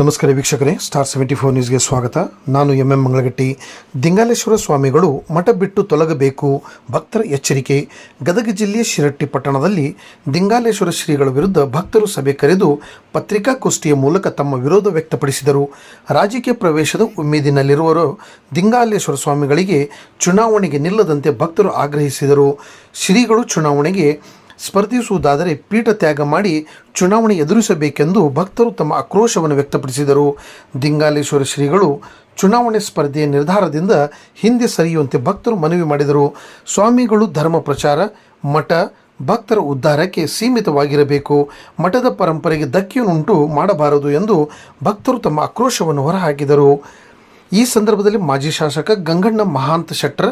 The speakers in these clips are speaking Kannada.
ನಮಸ್ಕಾರ ವೀಕ್ಷಕರೇ ಸ್ಟಾರ್ ಸೆವೆಂಟಿ ಫೋರ್ ನ್ಯೂಸ್ಗೆ ಸ್ವಾಗತ. ನಾನು ಎಂ ಎಂ ಮಂಗಳಗಟ್ಟಿ. ದಿಂಗಾಲೇಶ್ವರ ಸ್ವಾಮಿಗಳು ಮಠ ಬಿಟ್ಟು ತೊಲಗಬೇಕು, ಭಕ್ತರ ಎಚ್ಚರಿಕೆ. ಗದಗ ಜಿಲ್ಲೆಯ ಶಿರಟ್ಟಿ ಪಟ್ಟಣದಲ್ಲಿ ದಿಂಗಾಲೇಶ್ವರ ಶ್ರೀಗಳ ವಿರುದ್ಧ ಭಕ್ತರು ಸಭೆ ಕರೆದು ಪತ್ರಿಕಾಗೋಷ್ಠಿಯ ಮೂಲಕ ತಮ್ಮ ವಿರೋಧ ವ್ಯಕ್ತಪಡಿಸಿದರು. ರಾಜಕೀಯ ಪ್ರವೇಶದ ಉಮ್ಮೀದಿನಲ್ಲಿರುವರು ದಿಂಗಾಲೇಶ್ವರ ಸ್ವಾಮಿಗಳಿಗೆ ಚುನಾವಣೆಗೆ ನಿಲ್ಲದಂತೆ ಭಕ್ತರು ಆಗ್ರಹಿಸಿದರು. ಶ್ರೀಗಳು ಚುನಾವಣೆಗೆ ಸ್ಪರ್ಧಿಸುವುದಾದರೆ ಪೀಠ ತ್ಯಾಗ ಮಾಡಿ ಚುನಾವಣೆ ಎದುರಿಸಬೇಕೆಂದು ಭಕ್ತರು ತಮ್ಮ ಆಕ್ರೋಶವನ್ನು ವ್ಯಕ್ತಪಡಿಸಿದರು. ದಿಂಗಾಲೇಶ್ವರ ಶ್ರೀಗಳು ಚುನಾವಣೆ ಸ್ಪರ್ಧೆಯ ನಿರ್ಧಾರದಿಂದ ಹಿಂದೆ ಸರಿಯುವಂತೆ ಭಕ್ತರು ಮನವಿ ಮಾಡಿದರು. ಸ್ವಾಮಿಗಳು ಧರ್ಮ ಪ್ರಚಾರ, ಮಠ, ಭಕ್ತರ ಉದ್ಧಾರಕ್ಕೆ ಸೀಮಿತವಾಗಿರಬೇಕು. ಮಠದ ಪರಂಪರೆಗೆ ಧಕ್ಕೆಯನ್ನುಂಟು ಮಾಡಬಾರದು ಎಂದು ಭಕ್ತರು ತಮ್ಮ ಆಕ್ರೋಶವನ್ನು ಹೊರಹಾಕಿದರು. ಈ ಸಂದರ್ಭದಲ್ಲಿ ಮಾಜಿ ಶಾಸಕ ಗಂಗಣ್ಣ ಮಹಾಂತ ಶೆಟ್ಟರ್,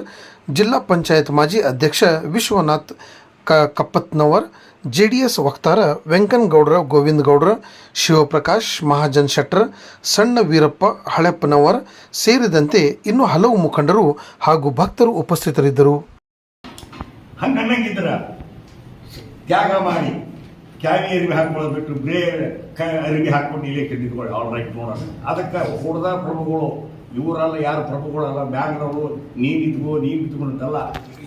ಜಿಲ್ಲಾ ಪಂಚಾಯತ್ ಮಾಜಿ ಅಧ್ಯಕ್ಷ ವಿಶ್ವನಾಥ್ ಕ ಕಪ್ಪತ್ನವರ್ ಜೆ ಡಿ ಎಸ್ ವಕ್ತಾರ ವೆಂಕನಗೌಡರ ಗೋವಿಂದ ಗೌಡ್ರ, ಶಿವಪ್ರಕಾಶ್, ಮಹಾಜನ್ ಶೆಟ್ಟರ್, ಸಣ್ಣ ವೀರಪ್ಪ ಹಳೆಪ್ಪನವರ್ ಸೇರಿದಂತೆ ಇನ್ನೂ ಹಲವು ಮುಖಂಡರು ಹಾಗೂ ಭಕ್ತರು ಉಪಸ್ಥಿತರಿದ್ದರು. ತ್ಯಾಗ ಮಾಡಿ ಕ್ಯಾವಿ ಅರಿವಿ ಹಾಕೊಳ್ಳೋದು ಬಿಟ್ಟು ಬೇರೆ ಅರಿವಿ ಹಾಕೊಂಡು ಇಲ್ಲೇ ಕೆದ್ದಿದ್ಕೊಳ್ಳಿ ಆಲ್ ರೈಟ್ ನೋಡೋಣ. ಅದಕ್ಕೆ ಹೊಡೆದ ಪ್ರಭುಗಳು ಇವರಲ್ಲ ಯಾರು ಪ್ರಭುಗಳಲ್ಲ ಬ್ಯಾಂಕ್ನವರು ನೀನು ಇದ್ಕೋ, ನೀನು ಇದ್ಕೊಂಡಲ್ಲ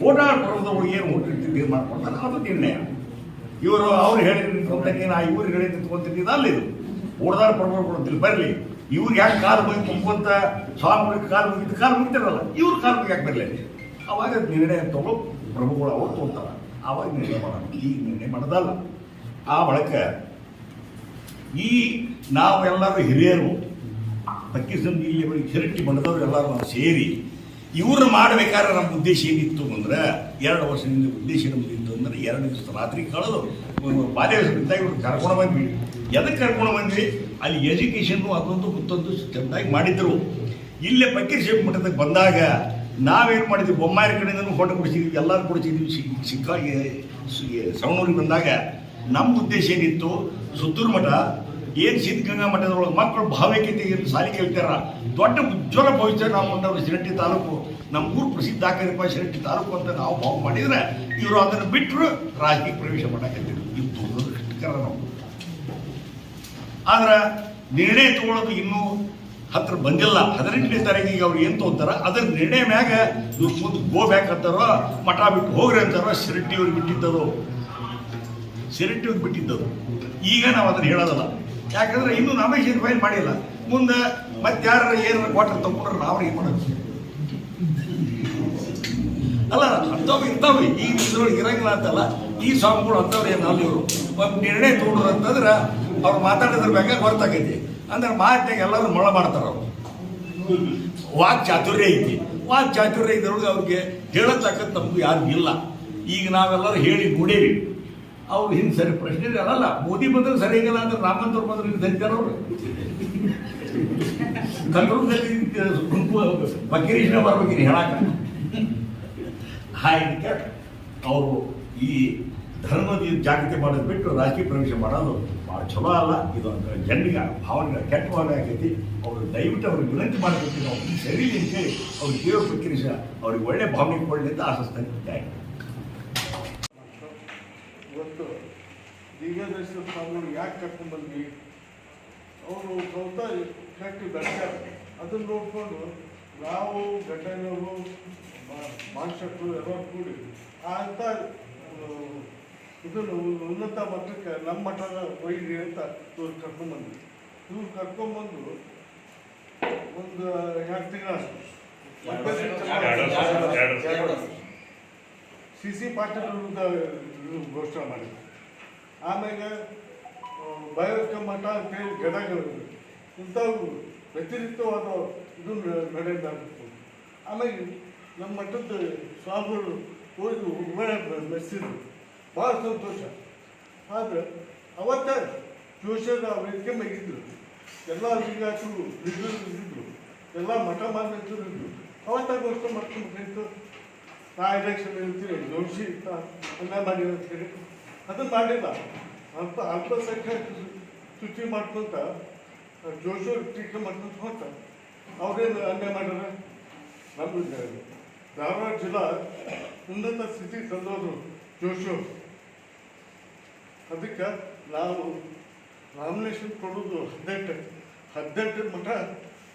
ಓಡಾಡ ಪ್ರಭುದವರು ಏನು ಇದು ಮಾಡ್ಕೊಳ್ತಾರೆ ಅದು ನಿರ್ಣಯ. ಇವರು ಅವ್ರು ಹೇಳಿದ ನಿಂತ್ಕೊಂಡಕ್ಕೆ ನಾ ಇವ್ರು ಹೇಳಿದ ನಿಂತ್ಕೊಂತಿದ್ದ ಅಲ್ಲ ಇದು ಓಡದಾರ ಪ್ರಭುಗಳು ಕೊಡ್ತಿಲ್ಲ ಬರಲಿ. ಇವ್ರು ಯಾಕೆ ಕಾಲು ಹೋಗಿ ಸ್ವಾಮಿ ಸ್ವಾಮಿಗಳಿಗೆ ಕಾಲು ಮುಗಿದು ಕಾಲು ಮುಗಿತಾರಲ್ಲ. ಇವ್ರ ಕಾಲು ಯಾಕೆ ಬರಲಿ? ಅವಾಗ ನಿರ್ಣಯ ತಗೋ ಪ್ರಭುಗಳು ಅವ್ರು ತೋರ್ತಾರೆ ಆವಾಗ ನಿರ್ಣಯ ಮಾಡೋಣ ಈಗ ನಿರ್ಣಯ ಮಾಡೋದಲ್ಲ. ಆ ಬಳಿಕ ಈ ನಾವೆಲ್ಲರೂ ಹಿರಿಯರು ಪಕ್ಕಿಸಂದಿ ಇಲ್ಲಿ ಶಿರಟ್ಟಿ ಬಂದವರು ಎಲ್ಲರೂ ನಾವು ಸೇರಿ ಇವ್ರನ್ನ ಮಾಡ್ಬೇಕಾದ್ರೆ ನಮ್ಮ ಉದ್ದೇಶ ಏನಿತ್ತು ಅಂದ್ರೆ ಎರಡು ವರ್ಷದಿಂದ ಉದ್ದೇಶ ನಮ್ದಿತ್ತು ಅಂದ್ರೆ ಎರಡು ದಿವಸ ರಾತ್ರಿ ಕಳೆದು ಬಾಲ್ಯ ಇವ್ರು ಕರ್ಕೊಂಡು ಬಂದ್ವಿ. ಎದಕ್ಕೆ ಕರ್ಕೊಂಡು ಬಂದ್ವಿ? ಅಲ್ಲಿ ಎಜುಕೇಷನ್ನು ಅದೊಂದು ಗೊತ್ತೊಂದು ಚೆಂದಾಗಿ ಮಾಡಿದ್ರು. ಇಲ್ಲೇ ಪಕ್ಕೀರ್ ಮಠದಾಗ ಬಂದಾಗ ನಾವೇನು ಮಾಡಿದ್ವಿ? ಬೊಮ್ಮಾಯಿ ಕಡೆಯಿಂದನೂ ಫೋಟೋ ಕೊಡಿಸಿದ್ವಿ ಎಲ್ಲರೂ ಕೊಡಿಸಿದ್ವಿ. ಸಿಕ್ ಸಿಕ್ಕಾಗಿ ಸವಣೂರಿಗೆ ಬಂದಾಗ ನಮ್ಮ ಉದ್ದೇಶ ಏನಿತ್ತು? ಸುತ್ತೂರು ಮಠ ಏನು ಸಿದ್ಧಗಂಗಾ ಮಠದೊಳಗೆ ಮಕ್ಕಳು ಏನು ಸಾಲಿ ಕೇಳ್ತಾರ? ದೊಡ್ಡ ಉಜ್ವಲ ಭವಿಷ್ಯ ನಾವು ಕೊಂಡವರು ಶಿರಟ್ಟಿ ತಾಲೂಕು ನಮ್ಮ ಊರು ಪ್ರಸಿದ್ಧ ಆಕರಪ್ಪ ಶಿರಟ್ಟಿ ತಾಲೂಕು ಅಂತ ನಾವು ಭಾವ ಮಾಡಿದ್ರೆ ಇವರು ಅದನ್ನು ಬಿಟ್ಟರು ರಾಜಕೀಯ ಪ್ರವೇಶ ಮಾಡಕತ್ತಿದ್ರು ಇದು ಕಷ್ಟಕರ ನಾವು. ಆದ್ರೆ ನಿರ್ಣಯ ತಗೊಳ್ಳೋದು ಇನ್ನೂ ಹತ್ರ ಬಂದಿಲ್ಲ. ಹದಿನೆಂಟನೇ ತಾರೀಕಿಗೆ ಅವ್ರು ಏನು ತಗೋತಾರ ಅದ್ರ ನಿರ್ಣಯ ಮ್ಯಾಗ ಇವ್ರು ಮುಂದೆ ಗೋ ಬ್ಯಾಕ್ ಅಂತಾರೋ, ಮಠ ಬಿಟ್ಟು ಹೋಗ್ರಿ ಅಂತಾರೋ ಶಿರಟ್ಟಿ ಅವ್ರಿಗೆ ಬಿಟ್ಟಿದ್ದದು ಅವ್ರಿಗೆ ಬಿಟ್ಟಿದ್ದದು. ಈಗ ನಾವು ಅದನ್ನು ಹೇಳೋದಲ್ಲ. ಯಾಕಂದ್ರೆ ಇನ್ನೂ ನಾಮಿನೇಷನ್ ಫೈಲ್ ಮಾಡಿಲ್ಲ. ಮುಂದೆ ಮತ್ತೆ ಯಾರು ಏನು ಕ್ವಾರ್ಟರ್ ತಗೊಂಡ್ರೆ ನಾವು ಏನು ಮಾಡೋದು ಅಲ್ಲ, ಅಂಥವು ಇರ್ತಾವೆ ಈ ಇದ್ರೊಳಗೆ ಇರಂಗಿಲ್ಲ ಅಂತಲ್ಲ, ಈ ಸ್ವಾಮಿಗಳು ಅಂಥವ್ರು ಅಲ್ಲಿ ಇವರು. ಒಂದು ನಿರ್ಣಯ ತಗೊಂಡ್ರು ಅಂತಂದ್ರೆ ಅವ್ರು ಮಾತಾಡಿದ್ರ ಬಗ್ಗೆ ಹೊರತಾಗೈತಿ. ಅಂದ್ರೆ ಮಾತಿನಾಗ ಎಲ್ಲರೂ ಮೊಳ ಮಾಡ್ತಾರ ಅವ್ರು. ವಾಕ್ ಚಾತುರ್ಯ ಐತಿ. ವಾಕ್ ಚಾತುರ್ಯ ಇದ್ರೊಳಗೆ ಅವ್ರಿಗೆ ಹೇಳತಕ್ಕಂಥ ನಮಗೂ ಯಾರು ಇಲ್ಲ. ಈಗ ನಾವೆಲ್ಲರೂ ಹೇಳಿ ನೋಡೇವಿ ಅವ್ರು ಹಿಂಗ್ ಸರಿ ಪ್ರಶ್ನೆ ಅಲ್ಲ ಮೋದಿ ಬಂದ್ರೆ ಸರಿಯಾಗಿಲ್ಲ ಅಂದ್ರೆ ರಾಮಂತವ್ರು ಬಂದ್ರೆ ಹಿಂಗೆ ಧರಿತಾರ ಅವರು ಕಲ್ಲೂರಲ್ಲಿ ಗುಂಪು ಬಕೀರೀಶ್ನ ಬರ್ಬೇಕಿರಿ ಹೇಳಕ್ಕ ಹಾಗೆ ಅವರು ಈ ಧರ್ಮದ ಜಾಗೃತಿ ಮಾಡೋದು ಬಿಟ್ಟು ರಾಜಕೀಯ ಪ್ರವೇಶ ಮಾಡೋದು ಭಾಳ ಚಲೋ ಅಲ್ಲ. ಇದು ಒಂದು ಜನರಿಗೆ ಭಾವನೆಗಳ ಕೆಟ್ಟ ಭಾವನೆ ಆಗೈತಿ. ಅವರು ದಯವಿಟ್ಟು ಅವ್ರಿಗೆ ವಿನಂತಿ ಮಾಡಬೇಕು. ನಾವು ಸರಿ ಅಂತೇಳಿ ಅವ್ರಿಗೆ ದೇವ್ರ ಪ್ರಕ್ರಿಯೆ ಅವ್ರಿಗೆ ಒಳ್ಳೆ ಭಾವನೆ ಕೊಡಲಿ ಅಂತ ಆಶಿಸ್ತಾ ಇದ್ದಾರೆ ಇವತ್ತು ದಿಗ್ಗಜೇಶ್ವರ ಸ್ವಾಮಿಗಳು ಯಾಕೆ ಕರ್ಕೊಂಡ್ಬಂದ್ವಿ? ಅವರು ಸ್ವಂತ ಕಟ್ಟಿ ಬೆಳೆಸ್ತಾರೆ ಅದನ್ನು ನೋಡಿಕೊಂಡು ನಾವು ಗಡ್ಡನವರು ಮಾಸ್ಟರ್ಗಳು ಎಲ್ಲ ಕೂಡಿ ಆ ಅಂತ ಇದನ್ನು ಉನ್ನತ ಮಟ್ಟಕ್ಕೆ ನಮ್ಮ ಮಠದ ಒಯ್ಯಿರಿ ಅಂತ ಇವ್ರು ಕರ್ಕೊಂಡ್ಬಂದ್ವಿ ಇವ್ರು ಕರ್ಕೊಂಡ್ಬಂದು ಒಂದು ಎರಡು ತಿಂಗಳ ಸಿ ಸಿ ಪಾಟೀಲ್ ವಿರುದ್ಧ ಘೋಷಣೆ ಮಾಡಿದ್ರು. ಆಮೇಲೆ ಬಯೋಕ ಮಠ ಅಂತೇಳಿ ಗದಗಗಳು ಇಂಥವು ವ್ಯತಿರಿಕ್ತವಾದ ಇದು ನಡೆಯಲಾಗಿತ್ತು ಆಮೇಲೆ ನಮ್ಮ ಮಠದ ಸ್ವಾಮಿಗಳು ಹೋಗಿ ಹುಬ್ಬಳ್ಳಿ ಮೆಚ್ಚಿದ್ರು ಭಾಳ ಸಂತೋಷ. ಆದರೆ ಅವತ್ತ ಜೋಶದ ಅವರಿಗೆ ಮೆಗಿದ್ರು ಎಲ್ಲ ಅಧಿಕಾರಿಗಳು ಇದ್ದಿದ್ರು ಎಲ್ಲ ಮಠ ಮಾಡಿದ್ರು ಇದ್ರು. ಅವತ್ತಾಗ ಘೋಷಣೆ ಮಾಡ್ಕೊಂಡ್ಬಿಟ್ಟಿತ್ತು ನಾ ಎಲೆಕ್ಷನ್ ಹೇಳ್ತೀನಿ ಜೋಶಿ ಅಂತ ಅನ್ನ ಮಾಡಿ ಅಂತ ಹೇಳಿ. ಅದನ್ನು ಮಾಡಿಲ್ಲ ಅಲ್ಪ ಅಲ್ಪಸಂಖ್ಯಾತ ಸೂಚಿ ಮಾಡ್ಕೊಂತ ಜೋಶೋ ಟೀಕೆ ಮಾಡ್ಕೊಂತ ಹೊಂಟ ಅವ್ರೇನು ಅನ್ಯಾಯ ಮಾಡ್ಯಾರ? ನಮ್ಮ ಧಾರವಾಡ ಜಿಲ್ಲಾ ಉನ್ನತ ಸ್ಥಿತಿ ತಂದವರು ಜೋಶೋ. ಅದಕ್ಕೆ ನಾವು ನಾಮಿನೇಷನ್ ಕೊಡೋದು ಹದಿನೆಂಟು ಹದಿನೆಂಟು ಮಠ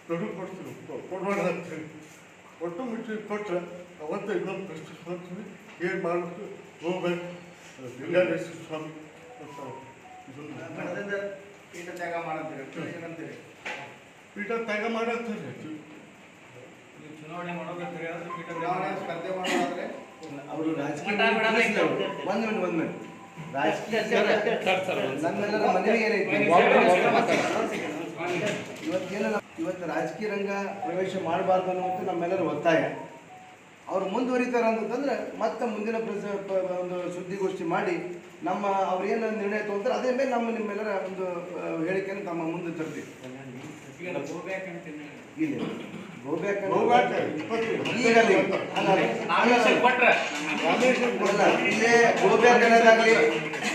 ದೊಡ್ಡ ಕೊಡ್ತೀವಿ. ಕೊಡೋಣ ಅಂತೀವಿ. ಒಟ್ಟು ಮುಟ್ಟಿ ಕೊಟ್ಟರೆ ಅವತ್ತು ಇನ್ನೊಂದು ಪ್ರಶ್ನೆ ಮಾಡ್ತೀವಿ. ಏನು ಮಾಡಬೇಕು? ಹೋಗ್ಬೇಕು. ಪೀಠ ತ್ಯಾಗ ಮಾಡಂತೀರಿ ಏನಂತೀರಿ ಪೀಠ ತ್ಯಾಗ ಮಾಡಂತಾರೆ ಚುನಾವಣೆ ಮಾಡೋದಂತೀರಿ ಅದು ಪೀಠ ಚುನಾವಣೆ ಸ್ಪರ್ಧೆ ಮಾಡೋದಾದ್ರೆ ಅವರು ರಾಜಕೀಯ. ಒಂದು ಮಿನಿಟ್ ಒಂದು ಮಿನಿಟ್ ಇವತ್ತೇನು ಇವತ್ತು ರಾಜಕೀಯ ರಂಗ ಪ್ರವೇಶ ಮಾಡಬಾರ್ದು ಅನ್ನುವಂಥ ನಮ್ಮೆಲ್ಲರ ಒತ್ತಾಯ ಅವ್ರು ಮುಂದುವರಿತಾರೆ ಅಂತಂದ್ರೆ ಮತ್ತೆ ಮುಂದಿನ ಪ್ರಸ ಒಂದು ಸುದ್ದಿಗೋಷ್ಠಿ ಮಾಡಿ ನಮ್ಮ ಅವ್ರೇನು ನಿರ್ಣಯ ತಗೊಂತಾರೆ ಅದೇ ಮೇಲೆ ನಮ್ಮ ನಿಮ್ಮೆಲ್ಲರ ಒಂದು ಹೇಳಿಕೆ ಹೇಳಿಕೆಯನ್ನು ತಮ್ಮ ಮುಂದೆ ತರ್ತೀವಿ. ಇಲ್ಲ ಗೋಬ್ಯಾಕ್ ಗೋಬ್ಯಾಕ್ ಅನ್ನೋದಾಗ್ಲಿ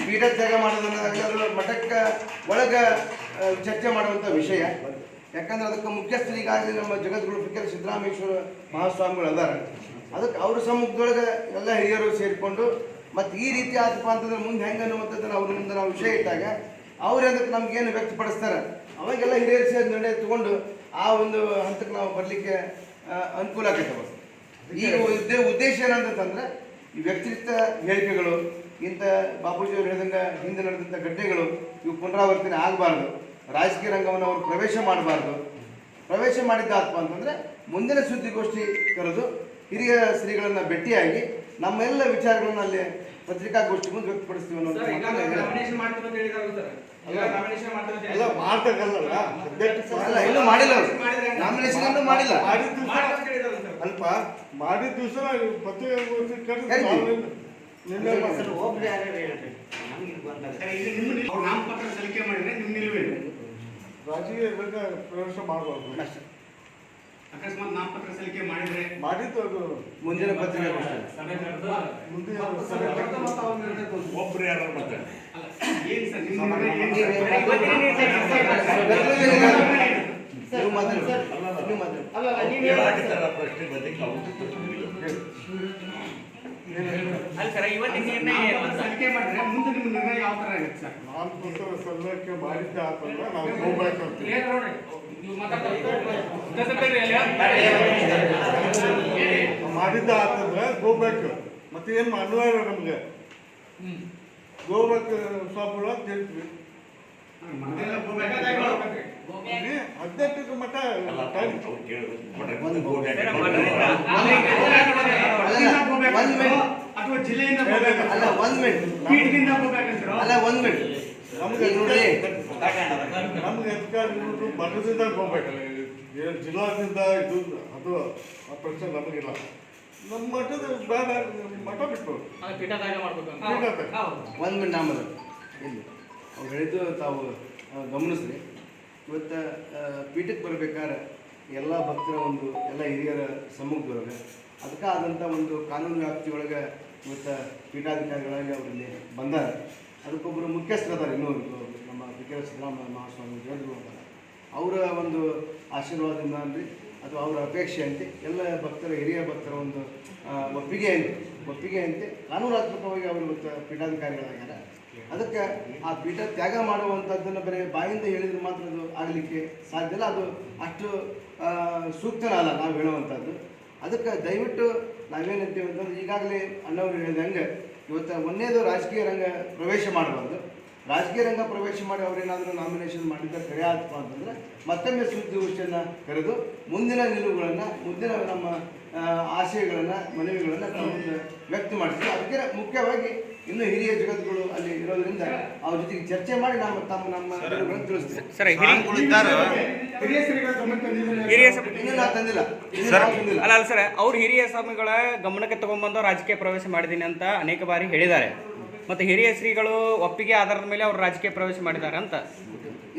ಪೀಠ ತ್ಯಾಗ ಮಾಡೋದನ್ನೋದಾಗ್ಲಿ ಅದರ ಮಠಕ್ಕೆ ಒಳಗ ಚರ್ಚೆ ಮಾಡುವಂಥ ವಿಷಯ. ಯಾಕಂದ್ರೆ ಅದಕ್ಕೆ ಮುಖ್ಯಸ್ಥರು ಈಗಾಗಲೇ ನಮ್ಮ ಜಗದ್ಗುರು ಫಿಕರ್ ಸಿದ್ದರಾಮೇಶ್ವರ ಮಹಾಸ್ವಾಮಿಗಳು ಅದಾರ ಅದಕ್ಕೆ ಅವ್ರ ಸಮ್ಮುಖದೊಳಗೆ ಎಲ್ಲ ಹಿರಿಯರು ಸೇರಿಕೊಂಡು, ಮತ್ತು ಈ ರೀತಿ ಆದಪ್ಪ ಅಂತಂದ್ರೆ ಮುಂದೆ ಹೆಂಗೆ ಅನ್ನುವಂಥದ್ದನ್ನು ಅವ್ರ ಮುಂದೆ ನಾವು ವಿಷಯ ಇದ್ದಾಗ ಅವ್ರು ಅದಕ್ಕೆ ನಮ್ಗೇನು ವ್ಯಕ್ತಪಡಿಸ್ತಾರೆ. ಅವಾಗೆಲ್ಲ ಹಿರಿಯರು ಸೇರಿ ನಿರ್ಣಯ ತಗೊಂಡು ಆ ಒಂದು ಹಂತಕ್ಕೆ ನಾವು ಬರಲಿಕ್ಕೆ ಅನುಕೂಲ ಆಗೈತೆ ಈಗ ಉದ್ದೇ, ಉದ್ದೇಶ ಏನಂತಂದ್ರೆ ಈ ವ್ಯಕ್ತಿತ್ವ ಹೇಳಿಕೆಗಳು, ಇಂಥ ಬಾಪೂಜಿ ಅವರು ಹೇಳಿದಂಗೆ ಹಿಂದೆ ನಡೆದಂಥ ಘಟನೆಗಳು ಇವು ಪುನರಾವರ್ತನೆ ಆಗಬಾರ್ದು. ರಾಜಕೀಯ ರಂಗವನ್ನು ಅವರು ಪ್ರವೇಶ ಮಾಡಬಾರ್ದು. ಪ್ರವೇಶ ಮಾಡಿದ್ದಾತ್ಮ ಅಂತಂದ್ರೆ ಮುಂದಿನ ಸುದ್ದಿಗೋಷ್ಠಿ ಕರೆದು ಹಿರಿಯ ಶ್ರೀಗಳನ್ನ ಭೇಟಿಯಾಗಿ ನಮ್ಮೆಲ್ಲ ವಿಚಾರಗಳನ್ನ ಅಲ್ಲಿ ಪತ್ರಿಕಾಗೋಷ್ಠಿ ಮುಂದೆ ವ್ಯಕ್ತಪಡಿಸ್ತೀವಿ ಅಲ್ಲ ಇನ್ನೂ ಮಾಡಿಲ್ಲ ನಾಮಿನೇಷನ್ ಮಾಡಿಲ್ಲ. ಅಲ್ಪ ಮಾಡಿದ ದಿವಸ ನಾಮಪತ್ರ ಸಲ್ಲಿಕೆ ಮಾಡಿದ್ರೆ ನಿಮ್ಮ ನಿಲುವೇ ರಾಜಕೀಯ ಪ್ರವೇಶ ಮಾಡಬಾರ್ದು. ಅಕಸ್ಮಾತ್ ನಾಮಪತ್ರ ಸಲ್ಲಿಕೆ ಮಾಡಿದ್ರೆ ಮಾಡಿದ್ದು ಅದು ಮುಂದಿನ ಪತ್ರಿಕೆ ಸಭೆ ಕರೆದು ಮತ್ತೆ ಸಭೆ ಸಭೆ ಕರೆದು ಮತ್ತೆ ಅವ್ರ ನಿರ್ಣಯ ತಗೊಳ್ತೀವಿ. ಒಬ್ರು ಯಾರು ಅಲ್ಲ, ಏನ್ ಸರ್ ನಿಮ್ಮ ನಿರ್ಣಯ ಏನ್ ನೀವು ಮಾತಾಡಿ. ನೀವು ಮಾತಾಡಿ. ಹೇಳಾಕತ್ತಾರ ಪ್ರಶ್ನೆ ಅವ್ರು ಅಲ್ಲ ಸರ್ ಇವತ್ತಿನ ನಿರ್ಣಯ ಏನು ನಾಮಪತ್ರ ಅಂತ? ಸಲ್ಲಿಕೆ ಮಾಡಿದ್ರೆ ಮುಂದೆ ನಿಮ್ಮ ನಿರ್ಣಯ ಯಾವ ತರ ಆಗುತ್ತೆ ಸರ್? ನಾನು ಪುಸ್ತಕ ಸಲ್ಲಕ್ಕೆ ಮಾಡಿದ್ದೆ ಆತಂದ್ರೆ ನಾವು ಹೋಗ್ಬೇಕಂತ ಏನ್ ನೋಡ್ರಿ. ಮಾಡಿದ್ದ ಆತಂದ್ರೆ ಹೋಗ್ಬೇಕು ಮತ್ತೆ ಏನು ಅನ್ವಯ ನಮ್ಗೆ. ಗೋಬೇಕು ಸ್ವಾಮಿಗಳು ಅಂತ ಹೇಳ್ತೀವಿ ಹದಿನೆಂಟಕ್ಕೆ ಮಠ? ಅಥವಾ ಜಿಲ್ಲೆಯಿಂದ? ಅಲ್ಲ ಒಂದ್ ಮಿನಿಟ್? ಅಲ್ಲ ಒಂದ್ ಮಿನಿಟ್ ನಮ್ಗೆ ನಮ್ಗೆ ಅಧಿಕಾರಿ ನೋಡಿದ್ರು ಮಠದಿಂದ ಹೋಗ್ಬೇಕಲ್ಲ ಏನು ಜಿಲ್ಲಾದಿಂದ ಇದು ಅದು ಆ ಪ್ರಶ್ನೆ ನಮಗಿಲ್ಲ. ನಮ್ಮ ಮಠದ ಬೇಡ ಮಠ ಬಿಟ್ಟು. ಅದು ಪೀಠದಾಗ ಮಾಡ್ಬೇಕು ಅಂತ. ಹೌದು. ಒಂದು ಮಿನಿಟ್ ನಾಮದ ಇಲ್ಲಿ. ಅವ್ರು ಹೇಳಿದ್ದು ತಾವು ಗಮನಿಸ್ರಿ. ಇವತ್ತು ಪೀಠಕ್ಕೆ ಬರ್ಬೇಕಾದ್ರೆ ಎಲ್ಲ ಭಕ್ತರ ಒಂದು ಎಲ್ಲ ಹಿರಿಯರ ಸಮ್ಮುಖದೊಳಗೆ ಅದಕ್ಕೆ ಆದಂಥ ಒಂದು ಕಾನೂನು ವ್ಯಾಪ್ತಿಯೊಳಗೆ ಇವತ್ತು ಪೀಠಾಧಿಕಾರಿಗಳಾಗಿ ಅವರಲ್ಲಿ ಬಂದಾರ. ಅದಕ್ಕೊಬ್ಬರು ಮುಖ್ಯಸ್ಥರ ಅದಾರೆ ಇನ್ನೂ ನಮ್ಮ ಕೆ ಸಿದ್ದರಾಮಯ್ಯ ಮಹಾಸ್ವಾಮಿ ಹೇಳಿದ್ರು ಅವರ ಒಂದು ಆಶೀರ್ವಾದದಿಂದ ಅಂದರೆ, ಅಥವಾ ಅವರ ಅಪೇಕ್ಷೆ ಅಂತೆ, ಎಲ್ಲ ಭಕ್ತರ, ಹಿರಿಯ ಭಕ್ತರ ಒಂದು ಒಪ್ಪಿಗೆಯಂತೆ ಒಪ್ಪಿಗೆಯಂತೆ ಕಾನೂನಾತ್ಮಕವಾಗಿ ಅವರು ಇವತ್ತು ಪೀಠಾಧಿಕಾರಿಗಳಾಗ್ಯಾರ. ಅದಕ್ಕೆ ಆ ಪೀಠ ತ್ಯಾಗ ಮಾಡುವಂಥದ್ದನ್ನು ಬರೀ ಬಾಯಿಂದ ಹೇಳಿದ್ರೆ ಮಾತ್ರ ಅದು ಆಗಲಿಕ್ಕೆ ಸಾಧ್ಯ ಇಲ್ಲ. ಅದು ಅಷ್ಟು ಸೂಕ್ತನ ಅಲ್ಲ ನಾವು ಹೇಳುವಂಥದ್ದು ಅದಕ್ಕೆ ದಯವಿಟ್ಟು ನಾವೇನಂತೀವಿ ಅಂತಂದ್ರೆ ಈಗಾಗಲೇ ಅಣ್ಣವರು ಹೇಳಿದಂಗೆ ಇವತ್ತು ಒಂದೇದು ರಾಜಕೀಯ ರಂಗ ಪ್ರವೇಶ ಮಾಡಬಾರ್ದು ರಾಜಕೀಯ ರಂಗ ಪ್ರವೇಶ ಮಾಡಿ ಅವರೇನಾದರೂ ನಾಮಿನೇಷನ್ ಮಾಡಿದ್ದ ಕರೆ ಆತಪ್ಪ ಅಂತಂದ್ರೆ ಮತ್ತೊಮ್ಮೆ ಸುದ್ದಿಗೋಷ್ಠಿಯನ್ನು ಕರೆದು ಮುಂದಿನ ನಿಲುವುಗಳನ್ನು, ಮುಂದಿನ ನಮ್ಮ ಆಶಯಗಳನ್ನ, ಮನವಿಗಳನ್ನು ವ್ಯಕ್ತ ಮಾಡ್ತೀವಿ. ಅದಕ್ಕೆ ಮುಖ್ಯವಾಗಿ ಇನ್ನು ಹಿರಿಯ ಜಗತ್ತುಗಳು ಅಲ್ಲಿ ಇರೋದ್ರಿಂದ ಅವ್ರ ಜೊತೆಗೆ ಚರ್ಚೆ ಮಾಡಿ ನಮ್ಮ ತಮ್ಮ ನಮ್ಮ ತಿಳಿಸ್ತೀವಿ. ಅಲ್ಲ ಅಲ್ಲ ಸರ್. ಅವ್ರು ಹಿರಿಯ ಸ್ವಾಮಿಗಳ ಗಮನಕ್ಕೆ ತಗೊಂಡ್ಬಂದು ರಾಜಕೀಯ ಪ್ರವೇಶ ಮಾಡಿದ್ದೀನಿ ಅಂತ ಅನೇಕ ಬಾರಿ ಹೇಳಿದ್ದಾರೆ. ಮತ್ತು ಹಿರಿಯ ಶ್ರೀಗಳು ಒಪ್ಪಿಗೆ ಆಧಾರದ ಮೇಲೆ ಅವ್ರು ರಾಜಕೀಯ ಪ್ರವೇಶ ಮಾಡಿದ್ದಾರೆ ಅಂತ.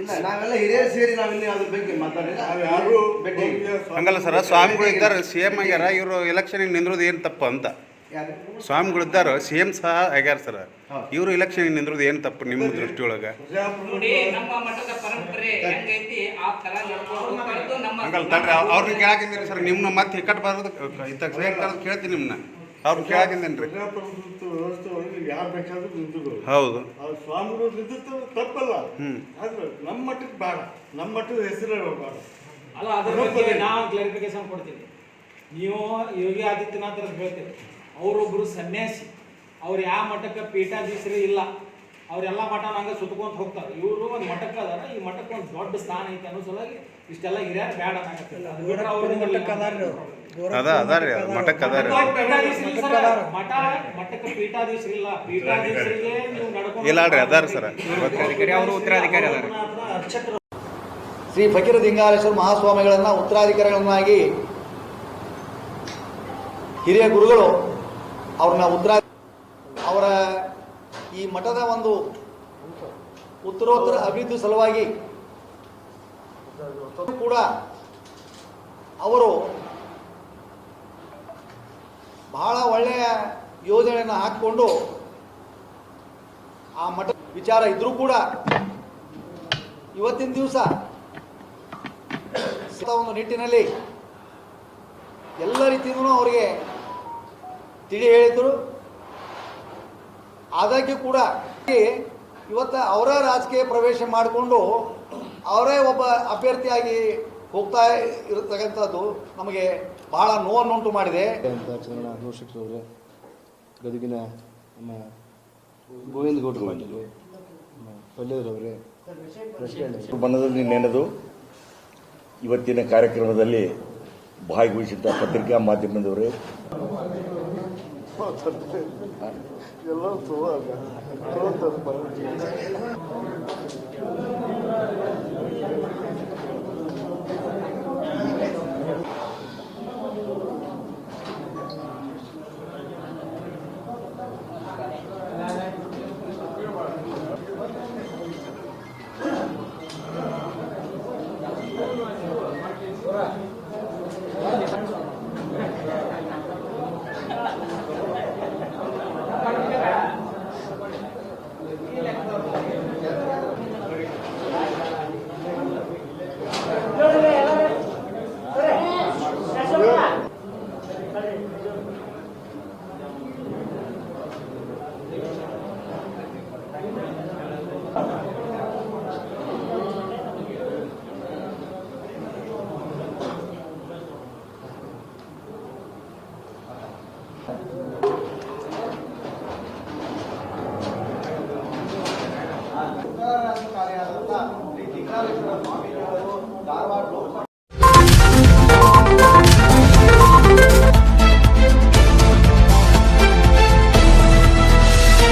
ಇಲ್ಲ ನಾವೆಲ್ಲ ಹಿರಿಯರು ಸೇರಿ ನಾವು ಇನ್ನೂ ಅದ್ರ ಬಗ್ಗೆ ಮಾತಾಡಿಲ್ಲ ನಾವು ಯಾರು ಭೇಟಿ ಹಂಗಲ್ಲ ಸರ್ ಸ್ವಾಮಿಗಳು ಇದ್ದಾರೆ ಸಿ ಎಂ ಆಗ್ಯಾರ ಇವರು ಎಲೆಕ್ಷನ್ ನಿಂದ್ರೋದು ಏನು ತಪ್ಪು ಅಂತ. ಯಾರು ಸ್ವಾಮಿಗಳು ಇದ್ದಾರೋ ಸಿ ಎಂ ಸಹ ಆಗ್ಯಾರ ಸರ್. ಇವರು ಇಲೆಕ್ಷನ್ ನಿಂದ್ರೋದು ಏನು ತಪ್ಪು ನಿಮ್ಮ ದೃಷ್ಟಿಯೊಳಗೆ? ನೋಡಿ ನಮ್ಮ ಮಠದ ಪರಂಪರೆ ಹೆಂಗೈತಿ ಆ ತರ ಹಂಗಲ್ಲ ತಡ್ರಿ ಅವ್ರನ್ನ ಕೇಳಾಕಿದ್ದೀರಿ ಸರ್ ನಿಮ್ಮನ್ನ ಮತ್ತೆ ಇಕ್ಕಟ್ಟು ಬರೋದು ಇತ್ತ ಕೇಳ್ತೀನಿ ನಿಮ್ಮನ್ನ ಅವ್ರು ಕೇಳಾಕಿಂದೇನ್ರಿ ಪ್ರಜಾಪ್ರಭುತ್ವ ವ್ಯವಸ್ಥೆ ಒಳಗೆ ಯಾರು ಬೇಕಾದ್ರೂ ಹೌದು. ಅವ್ರು ಸ್ವಾಮಿಗಳು ನಿಂತಿರ್ತಾರೆ ತಪ್ಪಲ್ಲ ಹ್ಮ್. ಆದ್ರೆ ನಮ್ಮ ಮಟ್ಟಕ್ಕೆ ಬೇಡ ನಮ್ಮ ಮಟ್ಟದ ಹೆಸರು ಬೇಡ ಅಲ್ಲ ಅದ್ರ ಬಗ್ಗೆ ನಾವು ಕ್ಲಾರಿಫಿಕೇಶನ್ ಕೊಡ್ತೀವಿ ನೀವು ಯೋಗಿ ಆದಿತ್ಯನಾಥ್ ಹೇಳ್ತೀವಿ ಅವರೊಬ್ರು ಸನ್ಯಾಸಿ. ಅವ್ರು ಯಾವ ಮಠಕ್ಕೆ ಪೀಠಾಧೀಶರು ಇಲ್ಲ. ಅವರೆಲ್ಲ ಮಠ ಹಂಗ ಸುತ್ಕೊಂತ ಹೋಗ್ತಾರೆ. ಇವರು ಒಂದು ಮಠಕ್ಕೆ ಅದಾರ. ಈ ಮಠಕ್ಕೆ ಒಂದು ದೊಡ್ಡ ಸ್ಥಾನ ಐತೆ ಅನ್ನೋ ಸಲುವಾಗಿ ಇಷ್ಟೆಲ್ಲ ಹಿರಿಯರು ಬೇಡ ಮಠಕ್ಕೆ ಇಲ್ಲ. ಸರ್. ಮಠ ಮಠಕ್ಕೆ ಪೀಠಾಧೀಶರು ಇಲ್ಲ ಪೀಠಾಧೀಶರಿಗೆ ನೀವು ನಡ್ಕೊಂಡು ಇಲ್ಲ ಅದಾರ ಸರ್. ಅವರು ಉತ್ತರಾಧಿಕಾರಿ ಅದಾರ ಅರ್ಚಕರು ಶ್ರೀ ಫಕೀರ ದಿಂಗಾರೇಶ್ವರ ಮಹಾಸ್ವಾಮಿಗಳನ್ನ ಉತ್ತರಾಧಿಕಾರಿಗಳನ್ನಾಗಿ ಹಿರಿಯ ಗುರುಗಳು ಅವ್ರನ್ನ ಉದ್ರ ಅವರ ಈ ಮಠದ ಒಂದು ಉತ್ತರೋತ್ತರ ಅಭಿವೃದ್ಧಿ ಸಲುವಾಗಿ ಕೂಡ ಅವರು ಬಹಳ ಒಳ್ಳೆಯ ಯೋಜನೆಯನ್ನು ಹಾಕಿಕೊಂಡು ಆ ಮಠ ವಿಚಾರ ಇದ್ರೂ ಕೂಡ ಇವತ್ತಿನ ದಿವಸ ಒಂದು ನಿಟ್ಟಿನಲ್ಲಿ ಎಲ್ಲ ರೀತಿಯೂ ಅವರಿಗೆ ತಿಳಿ ಹೇಳಿದ್ರು. ಆದಾಗ್ಯೂ ಕೂಡ ಇವತ್ತು ಅವರ ರಾಜಕೀಯ ಪ್ರವೇಶ ಮಾಡಿಕೊಂಡು ಅವರೇ ಒಬ್ಬ ಅಭ್ಯರ್ಥಿಯಾಗಿ ಹೋಗ್ತಾ ಇರತಕ್ಕಂಥದ್ದು ನಮಗೆ ಬಹಳ ನೋವನ್ನುಂಟು ಮಾಡಿದೆ. ಅಂತ ಚಂದ್ರಣ್ಣ ದೋಷಕ್ರವ್ರೆ ಗದಗಿನ ನಮ್ಮ ಗೋವಿಂದ ಗೌಡ್ರು ಬಣ್ಣದಲ್ಲಿ ನೆನೆದು ಇವತ್ತಿನ ಕಾರ್ಯಕ್ರಮದಲ್ಲಿ ಭಾಗವಹಿಸಿದ್ದ ಪತ್ರಿಕಾ ಮಾಧ್ಯಮದವರೇ ಎಲ್ಲ